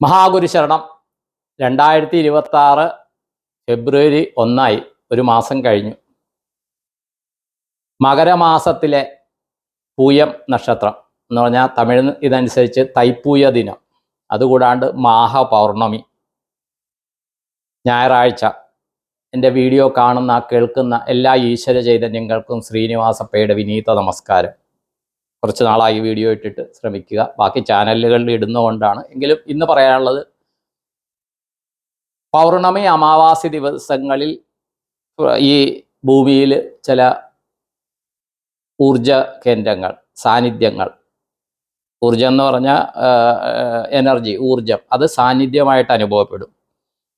മഹാഗുരു ശരണം രണ്ടായിരത്തി ഇരുപത്തി ആറ് ഫെബ്രുവരി ഒന്നായി ഒരു മാസം കഴിഞ്ഞു. മകരമാസത്തിലെ പൂയം നക്ഷത്രം എന്ന് പറഞ്ഞാൽ തമിഴ് ഇതനുസരിച്ച് തൈപ്പൂയ ദിനം. അതുകൂടാണ്ട് മാഹ പൗർണമി ഞായറാഴ്ച. എന്റെ വീഡിയോ കാണുന്ന കേൾക്കുന്ന എല്ലാ ഈശ്വര ചൈതന്യങ്ങൾക്കും ശ്രീനിവാസപ്പയുടെ വിനീത നമസ്കാരം. കുറച്ച് നാളായി വീഡിയോ ഇട്ടിട്ട് ശ്രമിക്കുക. ബാക്കി ചാനലുകളിൽ ഇടുന്നതുകൊണ്ടാണ്. എങ്കിലും ഇന്ന് പറയാനുള്ളത് പൗർണമി അമാവാസി ദിവസങ്ങളിൽ ഈ ഭൂമിയിൽ ചില ഊർജ കേന്ദ്രങ്ങൾ സാന്നിധ്യങ്ങൾ. ഊർജം എന്ന് പറഞ്ഞാൽ എനർജി ഊർജം. അത് സാന്നിധ്യമായിട്ട് അനുഭവപ്പെടും.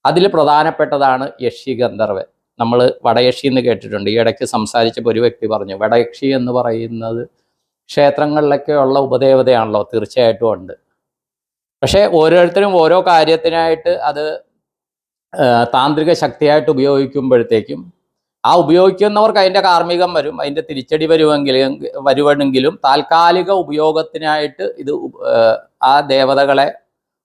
അതിൽ പ്രധാനപ്പെട്ടതാണ് യക്ഷി ഗന്ധർവൻ. നമ്മൾ വടയക്ഷി എന്ന് കേട്ടിട്ടുണ്ട്. ഈ ഇടയ്ക്ക് സംസാരിച്ചപ്പോൾ ഒരു വ്യക്തി പറഞ്ഞു വടയക്ഷി എന്ന് പറയുന്നത് ക്ഷേത്രങ്ങളിലൊക്കെ ഉള്ള ഉപദേവതയാണല്ലോ തീർച്ചയായിട്ടും ഉണ്ട്. പക്ഷേ ഓരോരുത്തരും ഓരോ കാര്യത്തിനായിട്ട് അത് താന്ത്രിക ശക്തിയായിട്ട് ഉപയോഗിക്കുമ്പോഴത്തേക്കും ആ ഉപയോഗിക്കുന്നവർക്ക് അതിന്റെ കാർമ്മികം വരും അതിന്റെ തിരിച്ചടി വരുമെങ്കിലും വരുവണെങ്കിലും താൽക്കാലിക ഉപയോഗത്തിനായിട്ട് ഇത് ആ ദേവതകളെ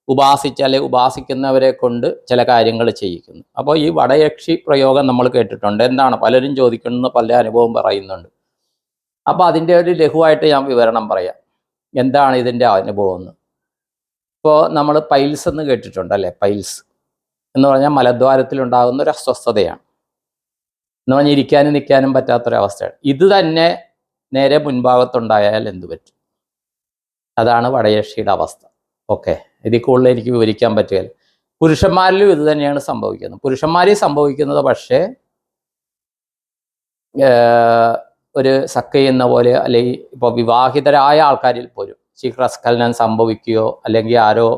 ഉപാസിച്ച് അല്ലെ ഉപാസിക്കുന്നവരെ കൊണ്ട് ചില കാര്യങ്ങൾ ചെയ്യിക്കുന്നു. അപ്പോൾ ഈ വടയക്ഷി പ്രയോഗം നമ്മൾ കേട്ടിട്ടുണ്ട്. എന്താണ്? പലരും ചോദിക്കുന്ന പല അനുഭവം പറയുന്നുണ്ട്. അപ്പോൾ അതിന്റെ ഒരു ലഘുവായിട്ട് ഞാൻ വിവരണം പറയാം. എന്താണ് ഇതിന്റെ അനുഭവം എന്ന്. ഇപ്പോൾ നമ്മൾ പൈൽസ് എന്ന് കേട്ടിട്ടുണ്ട് അല്ലേ? പൈൽസ് എന്ന് പറഞ്ഞാൽ മലദ്വാരത്തിലുണ്ടാകുന്ന ഒരു അസ്വസ്ഥതയാണ്. എന്ന് പറഞ്ഞാൽ ഇരിക്കാനും നിൽക്കാനും പറ്റാത്തൊരവസ്ഥയാണ്. ഇത് തന്നെ നേരെ മുൻഭാഗത്തുണ്ടായാൽ എന്ത് പറ്റും? അതാണ് വടയക്ഷിയുടെ അവസ്ഥ. ഓക്കെ. ഇതിൽ കൂടുതൽ എനിക്ക് വിവരിക്കാൻ പറ്റുകയില്ല. പുരുഷന്മാരിലും ഇത് തന്നെയാണ് സംഭവിക്കുന്നത്. പുരുഷന്മാരിൽ സംഭവിക്കുന്നത് പക്ഷേ ഒരു സക്കയെന്ന പോലെ അല്ലെങ്കിൽ ഇപ്പോൾ വിവാഹിതരായ ആൾക്കാരിൽ പോലും ശീഘ്രസ്ഖലനം സംഭവിക്കുകയോ അല്ലെങ്കിൽ ആരോ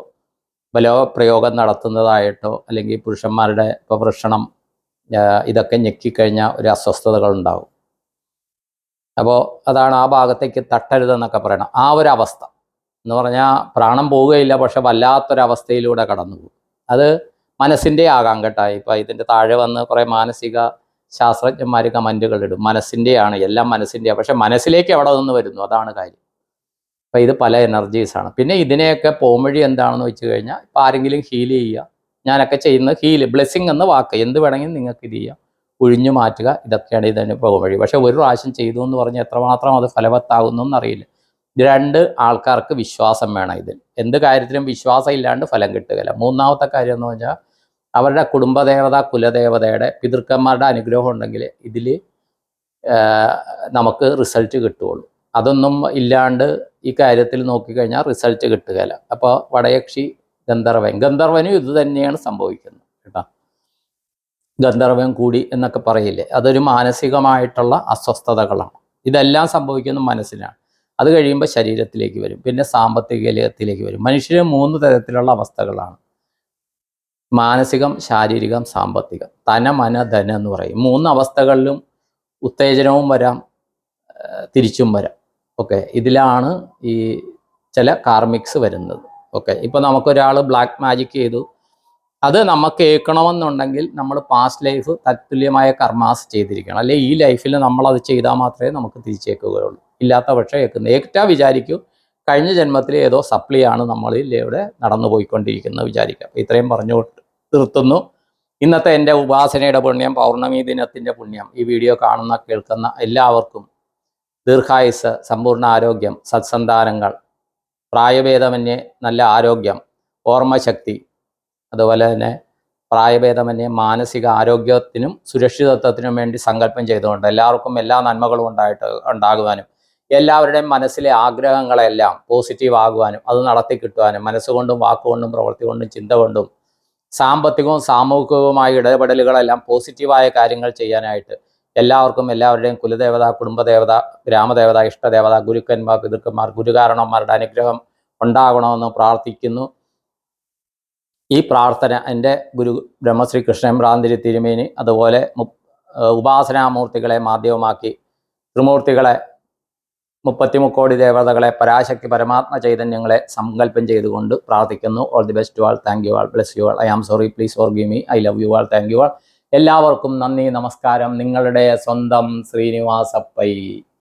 ബലപ്രയോഗം നടത്തുന്നതായിട്ടോ അല്ലെങ്കിൽ പുരുഷന്മാരുടെ ഇപ്പോൾ വൃഷണം ഇതൊക്കെ ഞെക്കിക്കഴിഞ്ഞാൽ ഒരു അസ്വസ്ഥതകൾ ഉണ്ടാകും അപ്പോൾ അതാണ് ആ ഭാഗത്തേക്ക് തട്ടരുതെന്നൊക്കെ പറയണം. ആ ഒരു അവസ്ഥ എന്ന് പറഞ്ഞാൽ പ്രാണം പോവുകയില്ല പക്ഷെ വല്ലാത്തൊരവസ്ഥയിലൂടെ കടന്നു പോകും അത് മനസ്സിന്റെ ആകാം കേട്ടോ. ഇപ്പം ഇതിന്റെ താഴെ വന്ന് കുറേ മാനസിക ശാസ്ത്രജ്ഞന്മാർ കമന്റുകൾ ഇടും. മനസ്സിന്റെയാണ് എല്ലാം മനസ്സിന്റെയാണ് പക്ഷെ മനസ്സിലേക്ക് എവിടെ നിന്ന് വരുന്നു? അതാണ് കാര്യം. അപ്പോൾ ഇത് പല എനർജീസാണ് പിന്നെ ഇതിനെയൊക്കെ പോംവഴി എന്താണെന്ന് വെച്ച് കഴിഞ്ഞാൽ ഇപ്പം ആരെങ്കിലും ഹീൽ ചെയ്യുക. ഞാനൊക്കെ ചെയ്യുന്നത് ഹീൽ ബ്ലെസ്സിങ് എന്ന വാക്ക്. എന്ത് വേണമെങ്കിലും നിങ്ങൾക്ക് ഇത് ചെയ്യാം. ഒഴിഞ്ഞു മാറ്റുക ഇതൊക്കെയാണ് ഇതിന് പോംവഴി. പക്ഷേ ഒരു പ്രാവശ്യം ചെയ്തു എന്ന് പറഞ്ഞാൽ എത്രമാത്രം അത് ഫലവത്താകുന്നു എന്നറിയില്ല. രണ്ട് ആൾക്കാർക്ക് വിശ്വാസം വേണം ഇതിൽ. എന്ത് കാര്യത്തിലും വിശ്വാസം ഇല്ലാണ്ട് ഫലം കിട്ടുകയില്ല. മൂന്നാമത്തെ കാര്യം എന്ന് പറഞ്ഞാൽ അവരുടെ കുടുംബദേവത കുലദേവതയുടെ പിതൃക്കന്മാരുടെ അനുഗ്രഹം ഉണ്ടെങ്കിൽ ഇതിൽ നമുക്ക് റിസൾട്ട് കിട്ടുകയുള്ളൂ. അതൊന്നും ഇല്ലാണ്ട് ഈ കാര്യത്തിൽ നോക്കിക്കഴിഞ്ഞാൽ റിസൾട്ട് കിട്ടുകയില്ല. അപ്പോൾ വടയക്ഷി ഗന്ധർവൻ ഗന്ധർവനും ഇത് തന്നെയാണ് സംഭവിക്കുന്നത് കേട്ടോ. ഗന്ധർവൻ കൂടി എന്നൊക്കെ പറയില്ലേ? അതൊരു മാനസികമായിട്ടുള്ള അസ്വസ്ഥതകളാണ്. ഇതെല്ലാം സംഭവിക്കുന്നത് മനസ്സിനാണ്. അത് കഴിയുമ്പോൾ ശരീരത്തിലേക്ക് വരും. പിന്നെ സാമ്പത്തിക ലേഖത്തിലേക്ക് വരും. മനുഷ്യന് മൂന്ന് തരത്തിലുള്ള അവസ്ഥകളാണ്. മാനസികം ശാരീരികം സാമ്പത്തികം. തന മന ധന എന്ന് പറയും. മൂന്ന് അവസ്ഥകളിലും ഉത്തേജനവും വരാം തിരിച്ചും വരാം. ഓക്കെ? ഇതിലാണ് ഈ ചില കാർമിക്സ് വരുന്നത്. ഓക്കെ? ഇപ്പോൾ നമുക്കൊരാൾ ബ്ലാക്ക് മാജിക് ചെയ്തു. അത് നമുക്ക് കേൾക്കണമെന്നുണ്ടെങ്കിൽ നമ്മൾ പാസ്റ്റ് ലൈഫ് തത്തുല്യമായ കർമാസ് ചെയ്തിരിക്കണം. അല്ലെ ഈ ലൈഫിൽ നമ്മളത് ചെയ്താൽ മാത്രമേ നമുക്ക് തിരിച്ചേക്കുകയുള്ളൂ ഇല്ലാത്ത പക്ഷേ ഏക്കുന്നത് ഏറ്റാ വിചാരിക്കൂ കഴിഞ്ഞ ജന്മത്തിൽ ഏതോ സപ്ലിയാണ് നമ്മളിൽ ഇവിടെ നടന്നു പോയിക്കൊണ്ടിരിക്കുന്നത് വിചാരിക്കാം ഇത്രയും പറഞ്ഞു നിർത്തുന്നു. ഇന്നത്തെ എന്റെ ഉപാസനയുടെ പുണ്യം പൗർണമി ദിനത്തിന്റെ പുണ്യം ഈ വീഡിയോ കാണുന്ന കേൾക്കുന്ന എല്ലാവർക്കും ദീർഘായുസ് സമ്പൂർണ ആരോഗ്യം സത്സന്താനങ്ങൾ പ്രായഭേദമന്യേ നല്ല ആരോഗ്യം ഓർമ്മശക്തി അതുപോലെ തന്നെ പ്രായഭേദമന്യേ മാനസിക ആരോഗ്യത്തിനും സുരക്ഷിതത്വത്തിനും വേണ്ടി സങ്കല്പം ചെയ്തുകൊണ്ട് എല്ലാവർക്കും എല്ലാ നന്മകളും ഉണ്ടായിട്ട് ഉണ്ടാകുവാനും എല്ലാവരുടെയും മനസ്സിലെ ആഗ്രഹങ്ങളെല്ലാം പോസിറ്റീവ് ആകുവാനും അത് നടത്തി കിട്ടുവാനും മനസ്സുകൊണ്ടും വാക്കുകൊണ്ടും പ്രവൃത്തി കൊണ്ടും ചിന്ത കൊണ്ടും സാമ്പത്തികവും സാമൂഹികവുമായ ഇടപെടലുകളെല്ലാം പോസിറ്റീവായ കാര്യങ്ങൾ ചെയ്യാനായിട്ട് എല്ലാവർക്കും എല്ലാവരുടെയും കുലദേവത കുടുംബദേവത ഗ്രാമദേവത ഇഷ്ടദേവത ഗുരുക്കന്മാർ പിതൃക്കന്മാർ ഗുരുകാരണന്മാരുടെ അനുഗ്രഹം ഉണ്ടാകണമെന്ന് പ്രാർത്ഥിക്കുന്നു. ഈ പ്രാർത്ഥന എന്റെ ഗുരു ബ്രഹ്മശ്രീ കൃഷ്ണൻ ഭ്രാന്തിരി തിരുമേനി അതുപോലെ ഉപാസനാമൂർത്തികളെ മാധ്യമമാക്കി ത്രിമൂർത്തികളെ മുപ്പത്തിമുക്കോടി ദേവതകളെ പരാശക്തി പരമാത്മ ചൈതന്യങ്ങളെ സങ്കല്പം ചെയ്തുകൊണ്ട് പ്രാർത്ഥിക്കുന്നു. All the best all thank you all bless you all I am sorry please forgive me I love you all thank you all എല്ലാവർക്കും നന്ദി. നമസ്കാരം. നിങ്ങളുടെ സ്വന്തം ശ്രീനിവാസപ്പൈ.